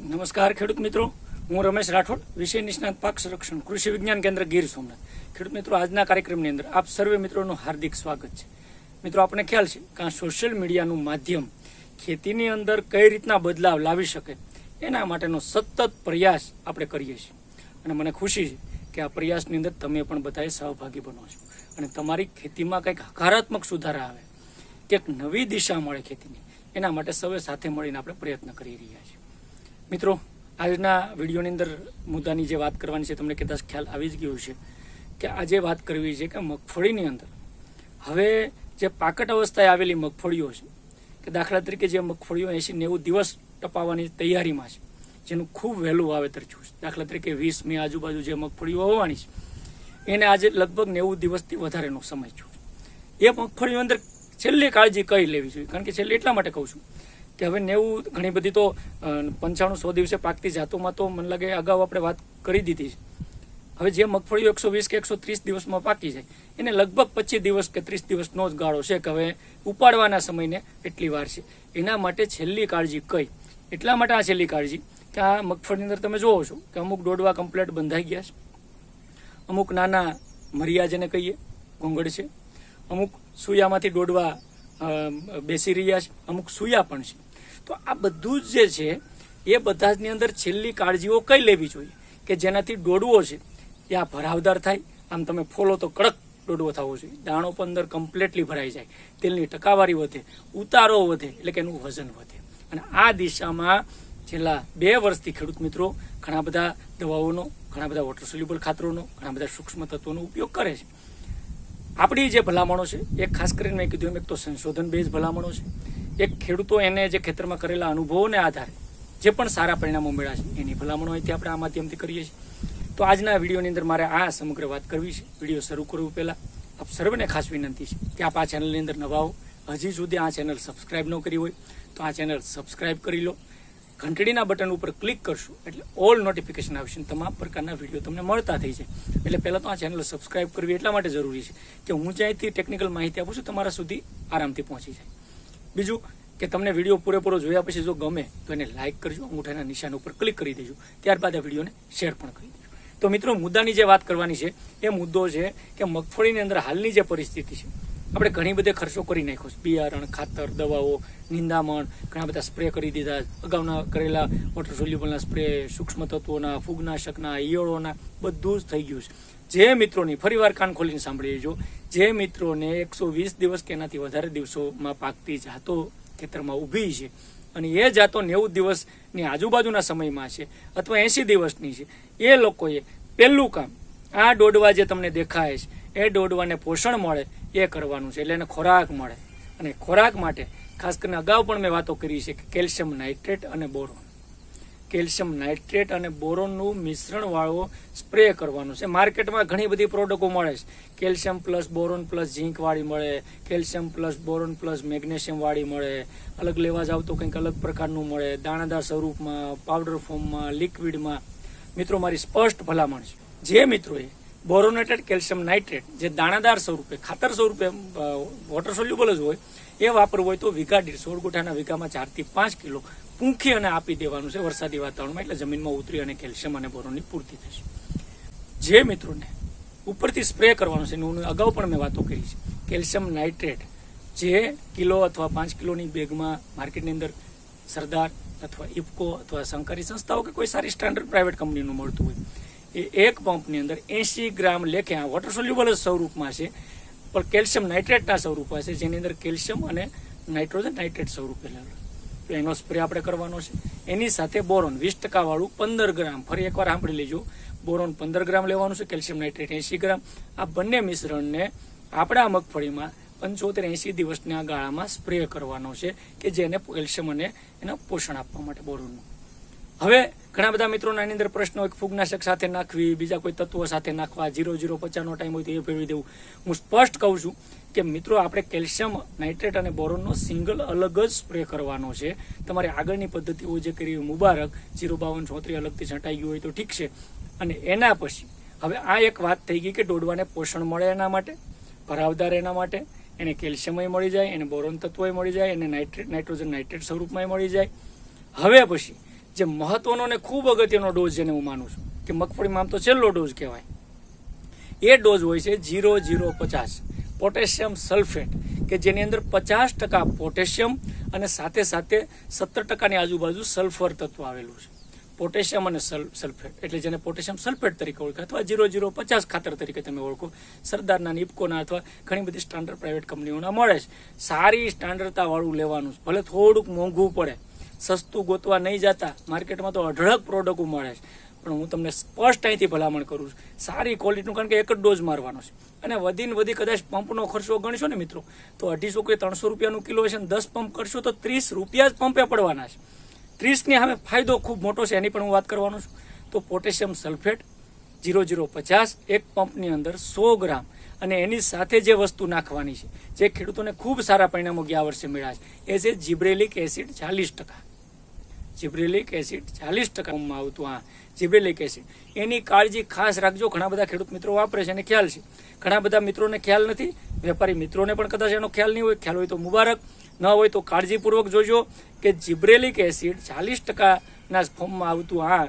નમસ્કાર ખેડૂત મિત્રો. હું રમેશ રાઠોડ, વિષય નિષ્ણાત પાક સંરક્ષણ, કૃષિ વિજ્ઞાન કેન્દ્ર ગીર સોમનાથ. ખેડૂત મિત્રો, આજના કાર્યક્રમની અંદર આપ સર્વે મિત્રોનું હાર્દિક સ્વાગત છે. મિત્રો આપણને ખ્યાલ છે કે આ સોશિયલ મીડિયાનું માધ્યમ ખેતીની અંદર કઈ રીતના બદલાવ લાવી શકે એના માટેનો સતત પ્રયાસ આપણે કરીએ છીએ. અને મને ખુશી છે કે આ પ્રયાસની અંદર તમે પણ બધાએ સહભાગી બનો છો. અને તમારી ખેતીમાં કંઈક હકારાત્મક સુધારા આવે, કંઈક નવી દિશા મળે ખેતીની, એના માટે સૌએ સાથે મળીને આપણે પ્રયત્ન કરી રહ્યા છીએ. મિત્રો, આજના વિડીયોની અંદર મુદ્દાની જે વાત કરવાની છે, તમને કદાચ ખ્યાલ આવી જ ગયો છે કે આજે વાત કરવી છે કે મગફળીની અંદર, હવે જે પાકટ અવસ્થાએ આવેલી મગફળીઓ છે, કે દાખલા તરીકે જે મગફળીઓ એંશી નેવું દિવસ ટપાવવાની તૈયારીમાં છે, જેનું ખૂબ વહેલું વાવેતર થયું છે. દાખલા તરીકે વીસ મે આજુબાજુ જે મગફળીઓ હોવાની છે, એને આજે લગભગ નેવું દિવસથી વધારેનો સમય થયો છે. એ મગફળીઓ અંદર છેલ્લી કાળજી કઈ લેવી જોઈએ? કારણ કે છેલ્લે એટલા માટે કહું છું કે હવે નેવું ઘણી બધી તો પંચાણું સો દિવસે પાકતી જાતોમાં તો મને લાગે અગાઉ આપણે વાત કરી દીધી છે. હવે જે મગફળીઓ એકસો વીસ કે એકસો ત્રીસ દિવસમાં પાકી જાય એને લગભગ પચીસ દિવસ કે ત્રીસ દિવસનો જ ગાળો છે કે હવે ઉપાડવાના સમયને એટલી વાર છે. એના માટે છેલ્લી કાળજી કઈ? એટલા માટે આ છેલ્લી કાળજી કે આ મગફળીની અંદર તમે જોવો છો કે અમુક દોડવા કમ્પ્લેટ બંધાઈ ગયા છે. અમુક નાના મરિયા જેને કહીએ, ઘોંઘડ છે. અમુક સૂયામાંથી દોડવા બેસી રહ્યા છે. અમુક સૂયા પણ છે. તો આ બધું જ જે છે, એ બધાની અંદર છેલ્લી કાળજીઓ કઈ લેવી જોઈએ? કે જેનાથી ડોડવો છે? એ આ ભરાવદાર થાય. આમ તમે ફોલો તો કડક દોડવો થવો જોઈએ. દાણો પણ અંદર કમ્પ્લીટલી ભરાઈ જાય. તેલની ટકાવારી વધે, ઉતારો વધે, એટલે કે એનું વજન વધે. અને આ દિશામાં છેલ્લા બે વર્ષથી ખેડૂત મિત્રો ઘણા બધા દવાઓનો, ઘણા બધા વોટર સોલ્યુબલ ખાતરોનો, ઘણા બધા સૂક્ષ્મ તત્વોનો ઉપયોગ કરે છે. આપણી જે ભલામણો છે, એ ખાસ કરીને મેં કીધું એમ એક તો સંશોધન બેઝ ભલામણો છે. એક ખેડૂતો એને જે ખેતરમાં કરેલા અનુભવોને આધારે જે પણ સારા પરિણામો મળ્યા છે, એની ભલામણો અહીંથી આપણે આ માધ્યમથી કરીએ છીએ. તો આજના વિડીયોની અંદર મારે આ સમગ્ર વાત કરવી છે. વીડિયો શરૂ કરવું પહેલાં આપ સર્વને ખાસ વિનંતી છે કે આપ આ ચેનલની અંદર નવા હજી સુધી આ ચેનલ સબસ્ક્રાઇબ ન કરી હોય તો આ ચેનલ સબસ્ક્રાઇબ કરી લો. ઘંટડીના બટન ઉપર ક્લિક કરશો એટલે ઓલ નોટિફિકેશન આવશે તમામ પ્રકારના વીડિયો તમને મળતા થઈ જાય. એટલે પહેલાં તો આ ચેનલ સબસ્ક્રાઇબ કરવી એટલા માટે જરૂરી છે કે હું જ્યાંથી ટેકનિકલ માહિતી આપું છું, તમારા સુધી આરામથી પહોંચી જાય. બીજું કે તમને વીડિયો પૂરેપૂરો જોયા પછી જો ગમે તો એને લાઇક કરજો, અંગૂઠાના નિશાન ઉપર ક્લિક કરી દેજો. ત્યારબાદ આ વિડીયોને શેર પણ કરી દેજો. તો મિત્રો, મુદ્દાની જે વાત કરવાની છે, એ મુદ્દો છે કે મગફળીની અંદર હાલની જે પરિસ્થિતિ છે, આપણે ઘણી બધી ખર્ચો કરી નાખ્યો છે. બિયારણ, ખાતર, દવાઓ, નિંદામણ, ઘણા બધા સ્પ્રે કરી દીધા. અગાઉના કરેલા વોટર સોલ્યુબલના સ્પ્રે સૂક્ષ્મ તત્વોના, ફૂગનાશકના, ઈયળોના, બધું જ થઈ ગયું છે. જે મિત્રોની ફરીવાર કાન ખોલીને સાંભળી લેજો. જે મિત્રોને એકસો વીસ દિવસ કે એનાથી વધારે દિવસોમાં પાકતી જાતો ખેતરમાં ઊભી છે અને એ જાતો નેવું દિવસની આજુબાજુના સમયમાં છે અથવા એંસી દિવસની છે, એ લોકોએ પહેલું કામ આ દોડવા જે તમને દેખાય છે, એ દોડવાને પોષણ મળે, એ કરવાનું છે. એટલે એને ખોરાક મળે. અને ખોરાક માટે ખાસ કરીને અગાઉ પણ મેં વાતો કરી છે કે કેલ્શિયમ નાઇટ્રેટ અને બોરોન. કેલ્શિયમ નાઇટ્રેટ અને બોરોનનું મિશ્રણવાળો સ્પ્રે કરવાનો છે. માર્કેટમાં ઘણી બધી પ્રોડક્ટો મળે છે. કેલ્શિયમ પ્લસ બોરોન પ્લસ ઝીંકવાળી મળે, calcium plus boron plus magnesium વાળી મળે, અલગ લેવા જાવ તો કંઈક અલગ પ્રકારનું મળે, દાણાદાર સ્વરૂપમાં, પાવડર ફોર્મમાં, લિક્વિડમાં. મિત્રો, મારી સ્પષ્ટ ભલામણ છે. જે મિત્રોએ બોરોનેટેડ કેલ્શિયમ નાઇટ્રેટ જે દાણાદાર સ્વરૂપે, ખાતર સ્વરૂપે વોટર સોલ્યુબલ જ હોય, એ વાપરવું હોય તો વીઘા દીઠ સોળ ગુઠાના વીઘામાં ચારથી પાંચ કિલો પૂંખી અને આપી દેવાનું છે વરસાદી વાતાવરણમાં, એટલે જમીનમાં ઉતરી અને કેલ્શિયમ અને બોરોની પૂર્તિ થશે. જે મિત્રોને ઉપરથી સ્પ્રે કરવાનું છે, એનું અગાઉ પણ મેં વાતો કરી છે. કેલ્શિયમ નાઇટ્રેટ જે કિલો અથવા પાંચ કિલોની બેગમાં માર્કેટની અંદર સરદાર અથવા ઇફકો અથવા સહકારી સંસ્થાઓ કે કોઈ સારી સ્ટાન્ડર્ડ પ્રાઇવેટ કંપનીનું મળતું હોય એ એક પંપની અંદર એંશી ગ્રામ લેખે આ વોટર સોલ્યુબલ સ્વરૂપમાં છે. પણ કેલ્શિયમ નાઇટ્રેટના સ્વરૂપમાં છે, જેની અંદર કેલ્શિયમ અને નાઇટ્રોજન નાઇટ્રેટ સ્વરૂપે તો એનો સ્પ્રે આપણે કરવાનો છે. એની સાથે બોરોન, વીસ ટકાવાળું પંદર ગ્રામ, ફરી એકવાર સાંભળી લેજો. બોરોન પંદર ગ્રામ લેવાનું છે, કેલ્શિયમ નાઇટ્રેટ એંશી ગ્રામ. આ બંને મિશ્રણને આપણા મગફળીમાં પંચોતેર એંશી દિવસના ગાળામાં સ્પ્રે કરવાનો છે, કે જેને કેલ્શિયમ અને એના પોષણ આપવા માટે બોરોનનું. હવે ઘણા બધા મિત્રોના એની અંદર પ્રશ્નો, એક ફૂગનાશક સાથે નાખવી, બીજા કોઈ તત્વો સાથે નાખવા, જીરો જીરો, પચાસનો ટાઈમ હોય તો એ ફેરવી દેવું. હું સ્પષ્ટ કહું છું કે મિત્રો, આપણે કેલ્શિયમ, નાઇટ્રેટ અને બોરોનનો સિંગલ અલગ જ સ્પ્રે કરવાનો છે. તમારે આગળની પદ્ધતિઓ જે કરી મુબારક, જીરો, બાવન ચોત્રી અલગથી છંટાઈ ગયું હોય તો ઠીક છે. અને એના પછી, હવે આ એક વાત થઈ ગઈ કે દોડવાને પોષણ મળે એના માટે, ભરાવદાર એના માટે, એને કેલ્શિયમય મળી જાય, એને બોરોન તત્વોય મળી જાય, એને નાઇટ્રેટ નાઇટ્રોજન નાઇટ્રેટ સ્વરૂપમાં મળી જાય. હવે પછી જે મહત્વનો ને ખૂબ અગત્યનો ડોઝ જેને હું માનું છું, કે મગફળીમાં આમ તો છેલ્લો ડોઝ કહેવાય. એ ડોઝ હોય છે જીરો જીરો પચાસ. પોટેશિયમ સલ્ફેટ કે જેની અંદર પચાસ ટકા પોટેશિયમ અને સાથે સાથે સત્તર ટકાની આજુબાજુ સલ્ફર તત્વ આવેલું છે. પોટેશિયમ અને સલ- સલ્ફેટ એટલે જેને પોટેશિયમ સલ્ફેટ તરીકે ઓળખે અથવા જીરો જીરો પચાસ ખાતર તરીકે તમે ઓળખો. સરદારના નિપકોના અથવા ઘણી બધી સ્ટાન્ડર્ડ પ્રાઇવેટ કંપનીઓના મળે છે. સારી સ્ટાન્ડર્ડતાવાળું લેવાનું ભલે થોડુંક મોંઘું પડે સસ્તું ગોતવા નહીં જતા, માર્કેટમાં તો અઢળક પ્રોડક્ટ મળે છે. પણ હું તમને સ્પષ્ટ અહીંથી ભલામણ કરું છું, સારી ક્વોલિટીનું કારણ કે એક જ ડોઝ મારવાનો છે. અને વધીને વધી કદાચ પંપનો ખર્ચો ગણશો ને મિત્રો, તો અઢીસો કે ત્રણસો રૂપિયાનું કિલો છે દસ પંપ કરશો તો ત્રીસ રૂપિયા જ પંપે પડવાના છે. ત્રીસની સામે ફાયદો ખૂબ મોટો છે, એની પણ હું વાત કરવાનો છું. તો પોટેશિયમ સલ્ફેટ જીરો જીરો પચાસ, એક પંપની અંદર સો ગ્રામ. અને એની સાથે જે વસ્તુ નાખવાની છે, જે ખેડૂતોને ખૂબ સારા પરિણામો ગયા વર્ષે મળ્યા છે, એ છે જીબ્રેલિક એસિડ ચાલીસ ટકા. જીબ્રેલિક એસિડ ચાલીસ ટકામાં આવતું આ જીબ્રેલિક એસિડ. એની કાળજી ખાસ રાખજો. ઘણા બધા ખેડૂત મિત્રો વાપરે છે એને ખ્યાલ છે. ઘણા બધા મિત્રોને ખ્યાલ નથી. વેપારી મિત્રોને પણ કદાચ એનો ખ્યાલ નહીં હોય. ખ્યાલ હોય તો મુબારક. ન હોય તો કાળજીપૂર્વક જોજો કે જીબ્રેલિક એસિડ ચાલીસ ટકાના ફોર્મમાં આવતું આ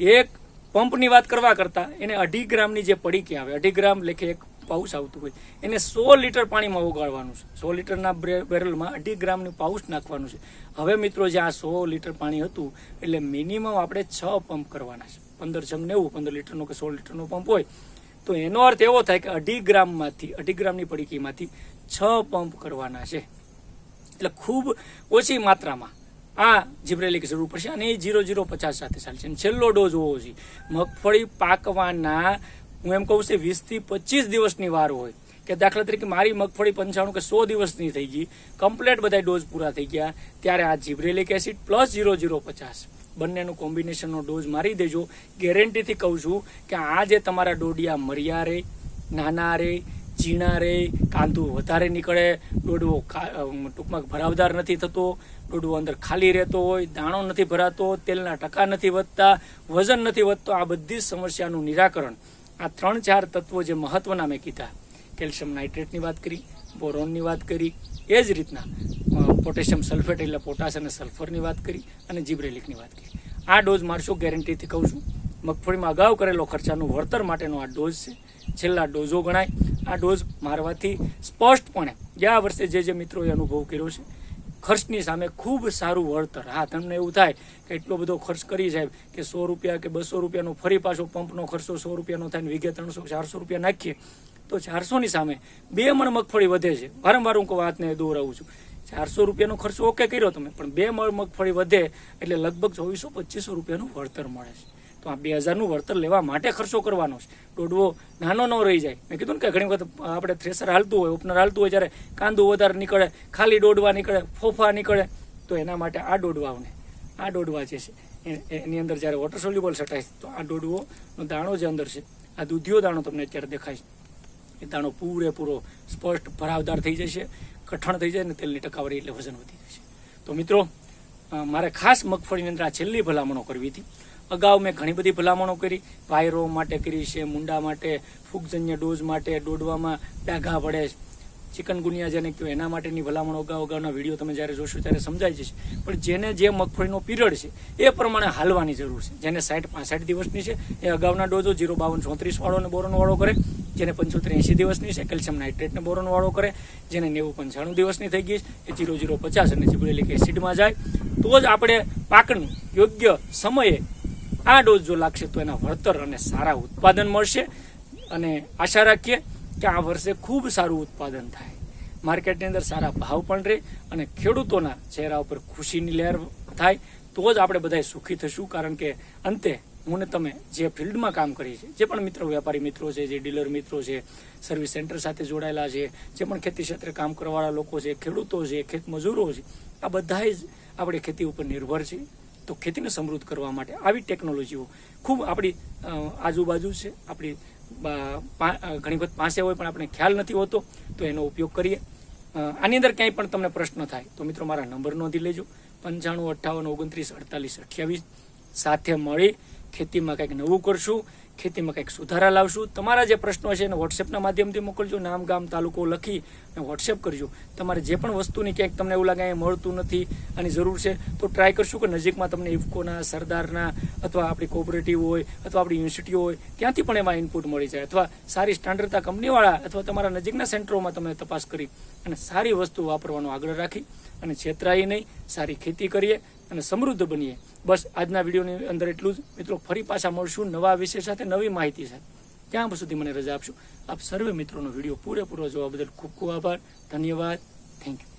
એક પંપની વાત કરવા કરતાં એને અઢી ગ્રામની જે પડીકી આવે, અઢી ગ્રામ લેખે એક પાઉચ આવતું હોય. એને સો લીટર પાણીમાં ઓગાળવાનું છે. સો લીટરના બેરલમાં અઢી ગ્રામનું પાઉસ નાખવાનું છે. હવે મિત્રો જે આ સો લીટર પાણી હતું, એટલે મિનિમમ આપણે છ પંપ કરવાના છે. પંદર જમ નેવું, પંદર લીટરનો કે સો લીટરનો પંપ હોય. તો એનો અર્થ એવો થાય કે અઢી ગ્રામમાંથી, અઢી ગ્રામની પડીકીમાંથી છ પંપ કરવાના છે. એટલે ખૂબ ઓછી માત્રામાં આ જીબ્રેલિક જરૂર પડશે અને એ જીરો જીરો પચાસ સાથે ચાલશે. છેલ્લો ડોઝ હોવો જોઈએ. મગફળી પાકવાના હું એમ કહું છું, વીસથી પચીસ દિવસની વાર હોય કે દાખલા તરીકે મારી મગફળી પંચાણું કે સો દિવસની થઈ ગઈ કમ્પ્લેટ બધા ડોઝ પૂરા થઈ ગયા, ત્યારે આ gibberellic acid plus zero zero પચાસ. બંનેનું કોમ્બિનેશનનો ડોઝ મારી દેજો. ગેરંટીથી કહું છું કે આ જે તમારા ડોડિયા મરિયા રે, નાના રે, ઝીણા રે, કાંદું વધારે નીકળે, ડોડવો ટૂંકમાં ભરાવદાર નથી થતો, ડોડવો અંદર ખાલી રહેતો હોય, દાણો નથી ભરાતો, તેલના ટકા નથી વધતા, વજન નથી વધતો, આ બધી સમસ્યાનું નિરાકરણ આ ત્રણ ચાર તત્વો જે મહત્વના મેં કીધા, કેલ્શિયમ નાઇટ્રેટની વાત કરી, બોરોનની વાત કરી, એ જ રીતના પોટેશિયમ સલ્ફેટ એટલે પોટાશ અને સલ્ફરની વાત કરી અને જીબ્રેલિકની વાત કરી. આ ડોઝ મારશો ગેરંટીથી કહું છું. મગફળીમાં અગાઉ કરેલો ખર્ચાનું વળતર માટેનો આ ડોઝ છે. છેલ્લા ડોઝો ગણાય. આ ડોઝ મારવાથી સ્પષ્ટપણે, ગયા વર્ષે જે જે મિત્રોએ અનુભવ કર્યો છે ખર્ચની સામે ખૂબ સારું વળતર. હા, તમને એવું થાય કે એટલો બધો ખર્ચ કરી સાહેબ કે સો રૂપિયા કે બસો રૂપિયાનો ફરી પાછો પંપનો ખર્ચો સો રૂપિયાનો થાય ને વીઘે ત્રણસો, ચારસો રૂપિયા નાખીએ, તો ચારસોની સામે બે મણ મગફળી વધે છે. વારંવાર હું વાતને દોહરાવું છું. ચારસો રૂપિયાનો ખર્ચો ઓકે કર્યો તમે, પણ બે મણ મગફળી વધે એટલે લગભગ ચોવીસો, પચીસો રૂપિયાનું વળતર મળે છે. તો આ બે હજારનું વળતર લેવા માટે ખર્ચો કરવાનો છે. દોડવો નાનો ન રહી જાય. મેં કીધું ને કે ઘણી વખત આપણે થ્રેસર હાલતું હોય ઓપનર હાલતું હોય, જ્યારે કાંદું વધારે નીકળે, ખાલી દોડવા નીકળે, ફોફા નીકળે, તો એના માટે આ દોડવાઓને, આ દોડવા જે છે એની અંદર જ્યારે વોટર સોલ્યુબલ સટાય તો આ દોડવોનો દાણો જે અંદર છે, આ દૂધિયો દાણો તમને અત્યારે દેખાય છે. એ દાણો પૂરેપૂરો સ્પષ્ટ ભરાવદાર થઈ જશે, કઠણ થઈ જાય ને તેલની ટકાવારી એટલે વજન વધી જશે. તો મિત્રો મારે ખાસ મગફળીની અંદર આ છેલ્લી ભલામણો કરવી હતી. અગાઉ મેં ઘણી બધી ભલામણો કરી. પાયરો માટે કરી છે, મુંડા માટે, ફૂગજન્ય ડોઝ માટે, દોડવામાં ડાઘા પડે છે ચિકનગુનિયા જેને કહ્યું એના માટેની ભલામણો અગાઉ અગાઉના વીડિયો તમે જ્યારે જોશો ત્યારે સમજાય જશે. પણ જેને જે મગફળીનો પીરિયડ છે, એ પ્રમાણે હાલવાની જરૂર છે. જેને સાઠ પાસઠ દિવસની છે, એ અગાઉના ડોઝો જીરો બાવન ચોત્રીસ વાળો અને બોરોન વાળો કરે. જેને પંચોતેર એંશી દિવસની છે, કેલ્શિયમ નાઇટ્રેટને બોરોન વાળો કરે. જેને નેવું પંચાણું દિવસની થઈ ગઈ એ જીરો જીરો પચાસ અને જીબ્રેલિક એસિડમાં જાય. તો જ આપણે પાકનું યોગ્ય સમયે આ ડોઝ જો લાગશે તો એના વળતર અને સારા ઉત્પાદન મળશે. અને આશા રાખીએ કે આ વર્ષે ખૂબ સારું ઉત્પાદન થાય. માર્કેટની અંદર સારા ભાવ પણ રહે અને ખેડૂતોના ચહેરા ઉપર ખુશીની લહેર થાય. તો જ આપણે બધા સુખી થશું, કારણ કે અંતે હું ને તમે જે ફિલ્ડમાં કામ કરીએ છીએ, જે પણ મિત્રો વેપારી મિત્રો છે, જે ડીલર મિત્રો છે, સર્વિસ સેન્ટર સાથે જોડાયેલા છે, જે પણ ખેતી ક્ષેત્રે કામ કરવાવાળા લોકો છે, ખેડૂતો છે ખેત મજૂરો છે, આ બધા જ આપણે ખેતી ઉપર નિર્ભર છે તો ખેતીને સમૃદ્ધ કરવા માટે આવી ટેકનોલોજીઓ ખૂબ આપણી આજુબાજુ છે. આપણી ઘણી વખત પાસે હોય પણ આપણે ખ્યાલ નથી હોતો, તો એનો ઉપયોગ કરીએ. આની અંદર ક્યાંય પણ તમને પ્રશ્ન થાય, તો મિત્રો મારા નંબર નોંધી લેજો. પંચાણું, અઠ્ઠાવન, ઓગણત્રીસ, અડતાલીસ, અઠ્યાવીસ. સાથે મળી ખેતીમાં કંઈક નવું કરશું. ખેતીમાં કંઈક સુધારા લાવશું. તમારા જે પ્રશ્નો છે એને વોટ્સએપના માધ્યમથી મોકલજો. નામ, ગામ, તાલુકો લખી અને વોટ્સએપ કરજો. તમારે જે પણ વસ્તુની ક્યાંક તમને એવું લાગે અહીંયા મળતું નથી આની જરૂર છે, તો ટ્રાય કરશું કે નજીકમાં તમને ઇફકોના, સરદારના અથવા આપણી કોઓપરેટિવ હોય અથવા આપણી યુનિવર્સિટીઓ હોય, ત્યાંથી પણ એમાં ઇનપુટ મળી જાય. અથવા સારી સ્ટાન્ડર્ડતા કંપનીવાળા અથવા તમારા નજીકના સેન્ટરોમાં તમે તપાસ કરી અને સારી વસ્તુ વાપરવાનો આગ્રહ રાખી અને છેતરાઈ નહીં. સારી ખેતી કરીએ. અને સમૃદ્ધ બનીએ. બસ આજના વિડીયોની અંદર એટલું જ. મિત્રો, ફરી પાછા મળશું નવા વિષય સાથે, નવી માહિતી સાથે. ત્યાં સુધી મને રજા આપશો. આપ સર્વે મિત્રોનો વીડિયો પૂરેપૂરો જોવા બદલ ખૂબ ખૂબ આભાર. ધન્યવાદ. Thank you